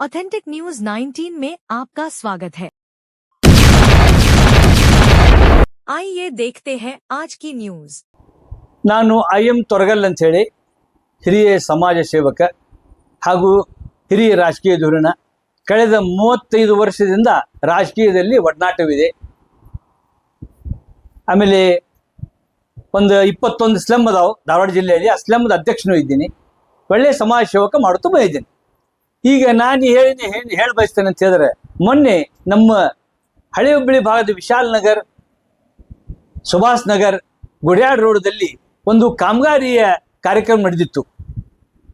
Authentic news 19 में आपका स्वागत है आइए देखते हैं आज की न्यूज ನಾನು ಐ ಎಂ ತೊರಗಲ್ ಅಂಥೇಳಿ ಹಿರಿಯ ಸಮಾಜ ಸೇವಕ ಹಾಗೂ ಹಿರಿಯ ರಾಜಕೀಯ ಧುರೀಣ ಕಳೆದ ಮೂವತ್ತೈದು ವರ್ಷದಿಂದ ರಾಜಕೀಯದಲ್ಲಿ ಒಡನಾಟವಿದೆ ಆಮೇಲೆ ಒಂದು ಇಪ್ಪತ್ತೊಂದು ಸ್ಲಮ್ ಅದಾವು ಧಾರವಾಡ ಜಿಲ್ಲೆಯಲ್ಲಿ ಆ ಸ್ಲಮ್ದ ಅಧ್ಯಕ್ಷನೂ ಇದ್ದೀನಿ ಒಳ್ಳೆಯ ಸಮಾಜ ಸೇವಕ ಮಾಡುತ್ತಾ ಬಂದಿದ್ದೀನಿ ಈಗ ನಾನು ಹೇಳಿ ಹೇಳಿ ಬಯಸ್ತೇನೆ ಅಂತ ಹೇಳಿದ್ರೆ, ಮೊನ್ನೆ ನಮ್ಮ ಹಳೆ ಹುಬ್ಬಳ್ಳಿ ಭಾಗದ ವಿಶಾಲ್ ನಗರ್, ಸುಭಾಷ್ ನಗರ್, ಗುಡ್ಯಾಡ್ ರೋಡ್ದಲ್ಲಿ ಒಂದು ಕಾಮಗಾರಿಯ ಕಾರ್ಯಕ್ರಮ ನಡೆದಿತ್ತು.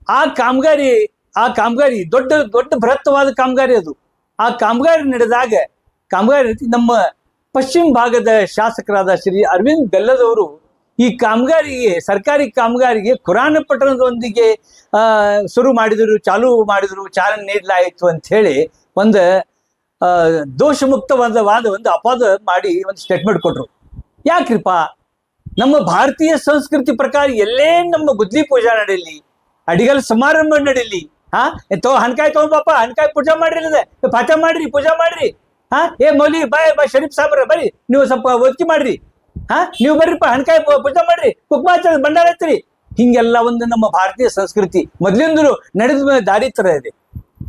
ಆ ಕಾಮಗಾರಿ ಆ ಕಾಮಗಾರಿ ದೊಡ್ಡ ದೊಡ್ಡ ಬೃಹತ್ತವಾದ ಕಾಮಗಾರಿ ಅದು. ಆ ಕಾಮಗಾರಿ ನಡೆದಾಗ, ಕಾಮಗಾರಿ ನಮ್ಮ ಪಶ್ಚಿಮ ಭಾಗದ ಶಾಸಕರಾದ ಶ್ರೀ ಅರವಿಂದ್ ಬೆಲ್ಲದವರು ಈ ಕಾಮಗಾರಿಗೆ, ಸರ್ಕಾರಿ ಕಾಮಗಾರಿಗೆ ಕುರಾನ ಪಟ್ಟಣದೊಂದಿಗೆ ಶುರು ಮಾಡಿದರು, ಚಾಲು ಮಾಡಿದರು, ಚಾಲನೆ ನೀಡಲಾಯಿತು ಅಂತ ಹೇಳಿ ಒಂದು ದೋಷಮುಕ್ತವಾದ ವಾದ ಒಂದು ಅಪಾದ ಮಾಡಿ ಒಂದು ಸ್ಟೇಟ್ಮೆಂಟ್ ಕೊಟ್ರು. ಯಾಕ್ರಿಪ್ಪ? ನಮ್ಮ ಭಾರತೀಯ ಸಂಸ್ಕೃತಿ ಪ್ರಕಾರ ಎಲ್ಲೇ ನಮ್ಮ ಗುದ್ಲಿ ಪೂಜಾ ನಡೀಲಿ, ಅಡಿಗಲ್ ಸಮಾರಂಭ ನಡೀಲಿ ಹಾ ತೋ ಹಣ್ಕಾಯಿ ತಗೊಂಡ್ ಹಣ್ಕಾಯಿ ಪೂಜಾ ಮಾಡ್ರಿ ಪಾಠ ಮಾಡ್ರಿ, ಪೂಜಾ ಮಾಡ್ರಿ ಹಾ ಏ ಮೌಲಿ, ಬಾಯ್ ಬಾಯ್ ಶರೀಫ್ ಸಾಬ್ರ, ಬರ್ರಿ, ನೀವು ಸ್ವಲ್ಪ ಒತ್ತಿ ಮಾಡ್ರಿ. ಹಾ? ನೀವು ಬರ್ರಿಪ್ಪ ಹಣಕಾಯಿ ಪೂಜಾ ಮಾಡ್ರಿ ಕುಕ್ಮಾಚಾರ ಭಂಡಾರ ಹಚ್ಚಿರಿ ಹಿಂಗೆಲ್ಲ ಒಂದು ನಮ್ಮ ಭಾರತೀಯ ಸಂಸ್ಕೃತಿ. ಮೊದ್ಲಿಂದಲೂ ನಡೆದ ದಾರಿ ತರ ಇದೆ.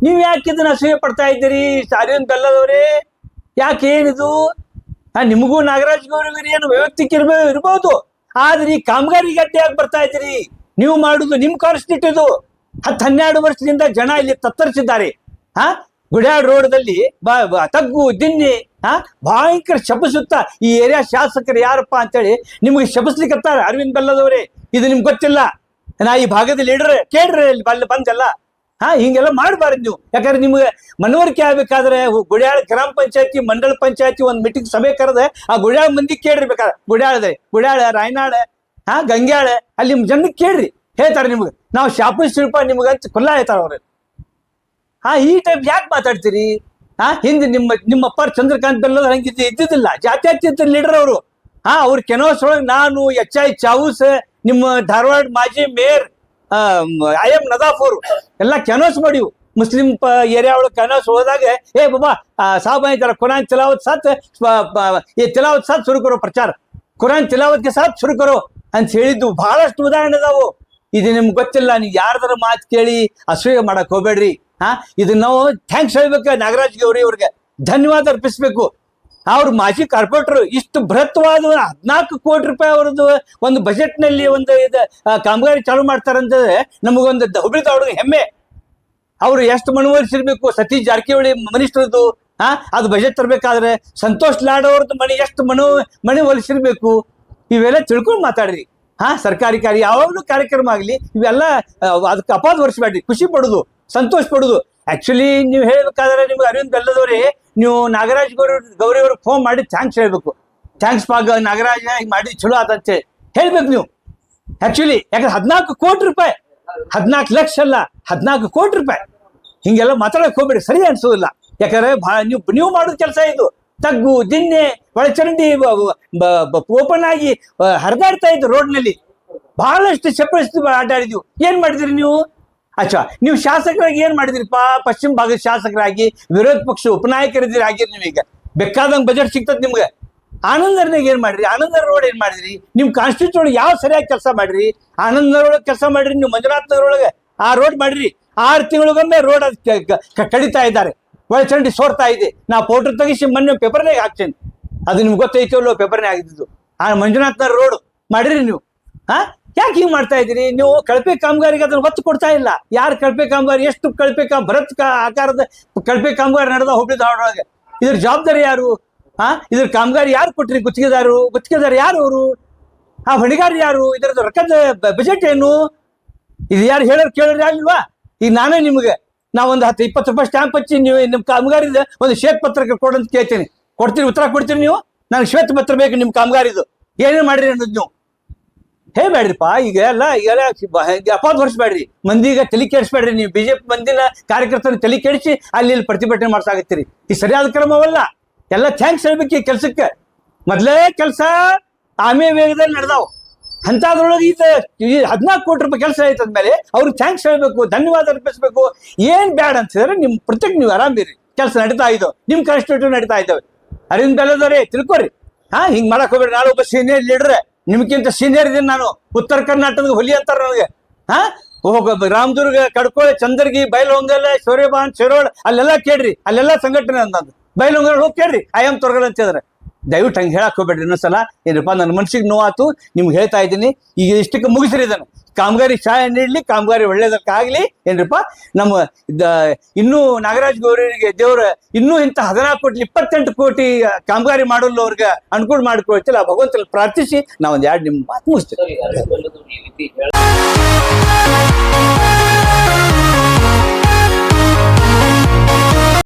ನೀವು ಯಾಕೆ ಇದನ್ನ ಅಸೂಯೆ ಪಡ್ತಾ ಇದ್ದೀರಿ? ಸಾರಿಯನ್ ಬೆಲ್ಲದವ್ರೆ. ಯಾಕೆ ಏನಿದು? ಹಾ, ನಿಮಗೂ ನಾಗರಾಜ್ ಗೌರಿಗರಿ ಏನು ವೈಯಕ್ತಿಕ ಇರ್ಬೇ ಇರ್ಬೋದು. ಆದ್ರೆ ಈ ಕಾಮಗಾರಿ ಗಟ್ಟಿಯಾಗಿ ಬರ್ತಾ ಇದ್ದೀರಿ. ನೀವು ಮಾಡುದು ನಿಮ್ ಕಾನ್ಸ್ಟಿಟ್ಯೂಟ್. ಇದು ಹತ್ತು ಹನ್ನೆರಡು ವರ್ಷದಿಂದ ಜನ ಇಲ್ಲಿ ತತ್ತರಿಸಿದ್ದಾರೆ. ಹಾ? ಗುಡ್ಯಾಡ್ ರೋಡ್ ದಲ್ಲಿ ಬ- ತಗ್ಗು, ದಿನ್ನಿ ಹಾ? ಭಯಂಕರ ಶಪಿಸುತ್ತಾ ಈ ಏರಿಯಾ ಶಾಸಕರು ಯಾರಪ್ಪ ಅಂತೇಳಿ ನಿಮಗೆ ಶಪಿಸ್ಲಿಕ್ಕತ್ತಾರ ಅರವಿಂದ್ ಬೆಲ್ಲದವರೇ ಇದು ನಿಮ್ಗೆ ಗೊತ್ತಿಲ್ಲ. ನಾ ಈ ಭಾಗದ ಲೀಡರ್ ಕೇಳ್ರಿ ಇಲ್ಲಿ ಅಲ್ಲಿ ಬಂದೆಲ್ಲ. ಹಾ, ಹಿಂಗೆಲ್ಲ ಮಾಡಬಾರ್ದು ನೀವು. ಯಾಕಂದ್ರೆ ನಿಮಗೆ ಮನವರಿಕೆ ಆಗ್ಬೇಕಾದ್ರೆ ಗುಡಿಯಾಳ ಗ್ರಾಮ ಪಂಚಾಯತಿ ಮಂಡಳ ಪಂಚಾಯತಿ ಒಂದು ಮೀಟಿಂಗ್ ಸಭೆ ಕರೆದೆ, ಆ ಗುಡಿಯಾಳ ಮಂದಿ ಕೇಳ್ರಿ ಬೇಕಾದ್ರೆ ಗುಡಿಯಾಳದೆ, ಗುಡ್ಯಾಳ, ರಾಯನಾಳ, ಹಾ, ಗಂಗ್ಯಾಳ, ಅಲ್ಲಿ ನಿಮ್ ಜನ ಕೇಳ್ರಿ. ಹೇಳ್ತಾರೆ ನಿಮ್ಗೆ. ನಾವು ಶಾಪಿಸ್ತೀವಪ್ಪ ನಿಮ್ಗಂತ ಕೊಲ್ಲ ಹೇಳ್ತಾರ ಅವ್ರು. ಹಾ, ಈ ಟೈಪ್ ಯಾಕೆ ಮಾತಾಡ್ತೀರಿ? ಹಾ? ಹಿಂದೆ ನಿಮ್ಮ ನಿಮ್ಮ ಅಪ್ಪಾರ್ ಚಂದ್ರಕಾಂತ್ ಬೆಲ್ಲದ ಹಂಗಿದ್ದು ಇದ್ದಿದ್ದಿಲ್ಲ ಜಾತ್ಯತೀತ ಲೀಡರ್ ಅವರು. ಹಾ, ಅವ್ರ ಕೆನೋಸ್ ಒಳಗೆ ನಾನು, ಎಚ್ ಐ ಚಾವೂಸ್, ನಿಮ್ಮ ಧಾರವಾಡ ಮಾಜಿ ಮೇಯರ್ ಐ ಎಂ ನದಾಫ್ ಅವರು. ಎಲ್ಲ ಕೆನೋಸ್ ಮಾಡಿವು. ಮುಸ್ಲಿಂ ಏರಿಯಾ ಒಳಗೆ ಕೆನೋಸ್ ಹೋದಾಗ, ಏ ಬಾಬಾ ಸಾಬ್ ತರ ಕುರಾನ್ ತಿಲಾವತ್ ಸಾತ್ ಈ ತಿಲಾವತ್ ಸಾತ್ ಶುರು ಕರೋ ಪ್ರಚಾರ. ಕುರಾನ್ ತಿಲಾವತ್ಗೆ ಸಾತ್ ಶುರು ಕರೋ ಅಂತ ಹೇಳಿದ್ದು ಬಹಳಷ್ಟು ಉದಾಹರಣೆ ಅದಾವು ಇದು ನಿಮ್ಗೆ ಗೊತ್ತಿಲ್ಲ, ನೀವು ಯಾರ್ದಾರ ಮಾತು ಕೇಳಿ ಅಸೂಯೆ ಮಾಡಕ್ ಹೋಗ್ಬೇಡ್ರಿ. ಹಾ ಇದು ನಾವು ಥ್ಯಾಂಕ್ಸ್ ಹೇಳ್ಬೇಕು ನಾಗರಾಜ್ ಗೌರಿ ಅವ್ರಿಗೆ. ಧನ್ಯವಾದ ಅರ್ಪಿಸ್ಬೇಕು. ಅವ್ರ ಮಾಜಿ ಕಾರ್ಪೊರೇಟರ್. ಇಷ್ಟು ಬೃಹತ್ವಾದ ಹದಿನಾಲ್ಕು ಕೋಟಿ ರೂಪಾಯಿ ಅವರದ್ದು ಒಂದು ಬಜೆಟ್ನಲ್ಲಿ ಒಂದು ಇದು ಕಾಮಗಾರಿ ಚಾಲು ಮಾಡ್ತಾರಂತಂದ್ರೆ ನಮಗೊಂದು ಹುಬ್ಳಿ ಧಾರವಾಡ ಹೆಮ್ಮೆ. ಅವ್ರು ಎಷ್ಟು ಮನವೊಲಿಸಿರ್ಬೇಕು? ಸತೀಶ್ ಜಾರಕಿಹೊಳಿ ಮನಿಷ್ಠರದ್ದು ಹಾ ಅದು ಬಜೆಟ್ ತರಬೇಕಾದ್ರೆ ಸಂತೋಷ್ ಲಾಡ್ ಅವ್ರದ್ದು ಮನೆ ಎಷ್ಟು ಮನೋ ಮನೆ ಒಲಿಸಿರ್ಬೇಕು ಇವೆಲ್ಲ ತಿಳ್ಕೊಂಡು ಮಾತಾಡ್ರಿ. ಹಾ ಸರ್ಕಾರಿ ಕಾರ್ಯ ಯಾವಾಗಲೂ ಕಾರ್ಯಕ್ರಮ ಆಗಲಿ, ಇವೆಲ್ಲ ಅದಕ್ಕೆ ಅಪಾದ ವರ್ಷಬೇಡ್ರಿ ಖುಷಿ ಪಡೋದು. ಸಂತೋಷ ಪಡೋದು ಆಕ್ಚುಲಿ ನೀವು ಹೇಳಬೇಕಾದ್ರೆ ನಿಮ್ಗೆ ಅರವಿಂದ್ ಬೆಲ್ಲದವ್ರಿ ನೀವು ನಾಗರಾಜ್ ಗೌರಿ ಗೌರಿ ಅವ್ರಿಗೆ ಫೋನ್ ಮಾಡಿ ಥ್ಯಾಂಕ್ಸ್ ಹೇಳ್ಬೇಕು. ಥ್ಯಾಂಕ್ಸ್ ಪಾಗ ನಾಗರಾಜ್ ಹಿಂಗೆ ಮಾಡಿ ಚಲೋ ಆತಂತೆ. ಹೇಳ್ಬೇಕು ನೀವು. ಆ್ಯಕ್ಚುಲಿ ಯಾಕಂದ್ರೆ ಹದಿನಾಲ್ಕು ಕೋಟಿ ರೂಪಾಯಿ. ಹದಿನಾಲ್ಕು ಲಕ್ಷ ಅಲ್ಲ, ಹದಿನಾಲ್ಕು ಕೋಟಿ ರೂಪಾಯಿ. ಹಿಂಗೆಲ್ಲ ಮಾತಾಡಕ್ಕೆ ಹೋಗ್ಬೇಡಿ, ಸರಿ ಅನ್ಸೋದಿಲ್ಲ. ಯಾಕಂದ್ರೆ ನೀವು ನೀವು ಮಾಡೋದು ಕೆಲಸ ಇದು. ತಗ್ಗು ದಿನ್ನೆ ಒಳಚರಂಡಿ ಓಪನ್ ಆಗಿ ಹರಿದಾಡ್ತಾ ಇದ್ದು ರೋಡ್ನಲ್ಲಿ ಬಹಳಷ್ಟು ಚಪ್ಪಳಿಸ್ತು ಆಟಾಡಿದ್ವು. ಏನ್ ಮಾಡಿದ್ರಿ ನೀವು? ಅಚ್ಚಾ, ನೀವು ಶಾಸಕರಾಗಿ ಏನ್ ಮಾಡಿದ್ರಿಪ್ಪ? ಪಶ್ಚಿಮ ಭಾಗದ ಶಾಸಕರಾಗಿ, ವಿರೋಧ ಪಕ್ಷ ಉಪನಾಯಕರಿದ್ದೀರಿ ಆಗಿರಿ ನೀವೀಗ. ಬೇಕಾದಂಗೆ ಬಜೆಟ್ ಸಿಗ್ತದೆ ನಿಮ್ಗೆ. ಆನಂದರ್ನಾಗ ಏನ್ ಮಾಡ್ರಿ ಆನಂದ ರೋಡ್ ಏನ್ ಮಾಡಿದ್ರಿ? ನಿಮ್ ಕಾನ್ಸ್ಟಿಟ್ಯೂಟ್ ಯಾವ ಸರಿಯಾಗಿ ಕೆಲಸ ಮಾಡ್ರಿ ಆನಂದರೊಳಗೆ ಕೆಲಸ ಮಾಡ್ರಿ ನೀವು ಮಂಜುನಾಥ್ ನಗರ ಒಳಗೆ ಆ ರೋಡ್ ಮಾಡ್ರಿ ಆರು ತಿಂಗಳಿಗೊಮ್ಮೆ ರೋಡ್ ಕಡಿತಾ ಇದ್ದಾರೆ. ಒಳಚಂಡಿ ಸೋರ್ತಾ ಇದೆ. ನಾ ಫೋಟೋ ತೆಗಿಸಿ ಮೊನ್ನೆ ಪೇಪರ್ನಾಗ ಹಾಕ್ತೇನೆ ಅದು ನಿಮ್ಗೆ ಗೊತ್ತೈತಲ್ಲೋ ಪೇಪರ್ನಾಗ ಆಗಿದ್ದು ಆ ಮಂಜುನಾಥ್ ನಗರ ರೋಡ್ ಮಾಡಿರಿ ನೀವು. ಹಾ ಯಾಕೆ ಹಿಂಗ್ ಮಾಡ್ತಾ ಇದ್ದೀರಿ? ನೀವು ಕಳಪೆ ಕಾಮಗಾರಿಗೆ ಅದನ್ನ ಒತ್ತು ಕೊಡ್ತಾ ಇಲ್ಲ. ಯಾರು ಕಳಪೆ ಕಾಮಗಾರಿ, ಎಷ್ಟು ಕಳಪೆ ಕಾಮ್ ಭರತ್ ಆಕಾರದ ಕಳಪೆ ಕಾಮಗಾರಿ ನಡೆದ ಹುಬ್ಳಿ ಧಾರವಾಡೊಳಗೆ? ಇದ್ರ ಜವಾಬ್ದಾರಿ ಯಾರು? ಹಾ ಇದ್ರ ಕಾಮಗಾರಿ ಯಾರು ಕೊಟ್ರಿ? ಗುತ್ತಿಗೆದಾರರು ಗುತ್ತಿಗೆದಾರ ಯಾರು ಅವರು? ಆ ಹೊಣೆಗಾರ ಯಾರು? ಇದ್ರದ್ದು ರೊಕ್ಕದ ಬಜೆಟ್ ಏನು? ಇದು ಯಾರು ಹೇಳೋರು ಕೇಳೋರು ಯಾರಿಲ್ವಾ ಈಗ ನಾನೇ ನಿಮಗೆ ನಾವೊಂದು ಒಂದು ಹತ್ತು, ಇಪ್ಪತ್ತು ರೂಪಾಯಿ ಸ್ಟ್ಯಾಂಪ್ ಹಚ್ಚಿ ನೀವು ನಿಮ್ಮ ಕಾಮಗಾರಿದ ಒಂದು ಶ್ವೇತ ಪತ್ರಕ್ಕೆ ಕೊಡಂತ ಕೇಳ್ತೀನಿ. ಕೊಡ್ತೀನಿ ಉತ್ತರ ಕೊಡ್ತೀರಿ ನೀವು? ನನಗೆ ಶ್ವೇತ ಪತ್ರ ಬೇಕು ನಿಮ್ಮ ಕಾಮಗಾರಿದು. ಏನೇನು ಮಾಡಿರಿ ಅನ್ನೋದು ನೀವು? ಹೇ ಬೇಡ್ರಿಪ್ಪ ಈಗ ಎಲ್ಲ ಈಗೆಲ್ಲ ಅಪಾದ ಹೊರಿಸ್ಬೇಡ್ರಿ. ಮಂದಿಗ ತಲೆ ಕೆಡಿಸ್ಬೇಡ್ರಿ. ನೀವು ಬಿಜೆಪಿ ಮಂದಿನ ಕಾರ್ಯಕರ್ತನ ತಲೆ ಕೆಡಿಸಿ ಅಲ್ಲಿ ಇಲ್ಲಿ ಪ್ರತಿಭಟನೆ ಮಾಡ್ಸಾಕತ್ತೀರಿ. ಈ ಸರಿಯಾದ ಕ್ರಮವಲ್ಲ. ಎಲ್ಲ ಥ್ಯಾಂಕ್ಸ್ ಹೇಳ್ಬೇಕು ಈ ಕೆಲ್ಸಕ್ಕೆ. ಮೊದಲೇ ಕೆಲಸ ಆಮೇ ವೇಗದಲ್ಲಿ ನಡೆದಾವ್. ಅಂಥದ್ರೊಳಗೆ ಇದು ಹದಿನಾಲ್ಕು ಕೋಟಿ ರೂಪಾಯಿ ಕೆಲಸ ಆಯ್ತು ಅಂದಮೇಲೆ ಅವ್ರಿಗೆ ಥ್ಯಾಂಕ್ಸ್ ಹೇಳಬೇಕು, ಧನ್ಯವಾದ ಅರ್ಪಿಸ್ಬೇಕು. ಏನು ಬ್ಯಾಡ ಹೇಳಿದ್ರೆ ನಿಮ್ಮ ಪ್ರತ್ಯೇಕ ನೀವು ಆರಾಮಿರಿ ಕೆಲಸ ನಡೀತಾ ಇದ್ದವು ನಿಮ್ಮ ಕಾನ್ಸ್ಟಿಟ್ಯೂಟ್ ನಡೀತಾ ಇದ್ದಾವೆ ಅರವಿಂದ ಬೆಲ್ಲದವ್ರೆ, ತಿಳ್ಕೊರಿ. ಹಾಂ, ಹಿಂಗೆ ಮಾಡೋಕೆ ಹೋಗ್ಬೇಡಿ ನಾಳೆ ಒಬ್ಬ ಸೀನಿಯರ್ ಲೀಡರ್ ನಿಮ್ಗಿಂತ ಸೀನಿಯರ್ ಇದೀನಿ ನಾನು. ಉತ್ತರ ಕರ್ನಾಟಕದ ಹುಲಿ ಅಂತಾರೆ ನನಗೆ. ಹಾ? ಹೋಗ ರಾಮದುರ್ಗ, ಕಡ್ಕೋಳೆ, ಚಂದರ್ಗಿ, ಬೈಲಹೊಂಗಲ ಶೌರ್ಯಭಾನ್ ಶಿರೋಳ್, ಅಲ್ಲೆಲ್ಲ ಕೇಳ್ರಿ. ಅಲ್ಲೆಲ್ಲ ಸಂಘಟನೆ ಅಂತಂದು ಬೈಲಹೊಂಗಲ ಹೋಗಿ ಕೇಳ್ರಿ. ಐ ಆಮ್ ಅಂತ ಹೇಳಿದ್ರೆ. ದಯವಿಟ್ಟು ಹಂಗೆ ಹೇಳಕ್ ಹೋಗ್ಬೇಡ್ರಿ ಇನ್ನೊಂದ್ಸಲ. ಏನಪ್ಪ ನನ್ನ ಮನ್ಸಿಗೆ ನೋವಾತು. ನಿಮ್ಗೆ ಹೇಳ್ತಾ ಇದ್ದೀನಿ. ಈಗ ಇಷ್ಟಕ್ಕೆ ಮುಗಿಸ್ರಿ ಇದನ್ನು. ಕಾಮಗಾರಿ ಸಹಾಯ ನೀಡಲಿ, ಕಾಮಗಾರಿ ಒಳ್ಳೇದಕ್ಕಾಗ್ಲಿ ಏನ್ರಪ್ಪ, ನಮ್ಮ ಇನ್ನೂ ನಾಗರಾಜ್ ಗೌರಿಗೆ ದೇವ್ರ ಇನ್ನೂ ಇಂಥ ಹದಿನಾಲ್ಕು ಕೋಟಿ ಇಪ್ಪತ್ತೆಂಟು ಕೋಟಿ ಕಾಮಗಾರಿ ಮಾಡಲು ಅವ್ರಿಗೆ ಅನುಕೂಲ ಮಾಡ್ಕೊಳ್ತಿಲ್ಲ, ಆ ಪ್ರಾರ್ಥಿಸಿ ನಾವು ಒಂದು ಎರಡು ನಿಮ್ಮ ಮಾತು ಮುಗಿಸ್ತೀವಿ.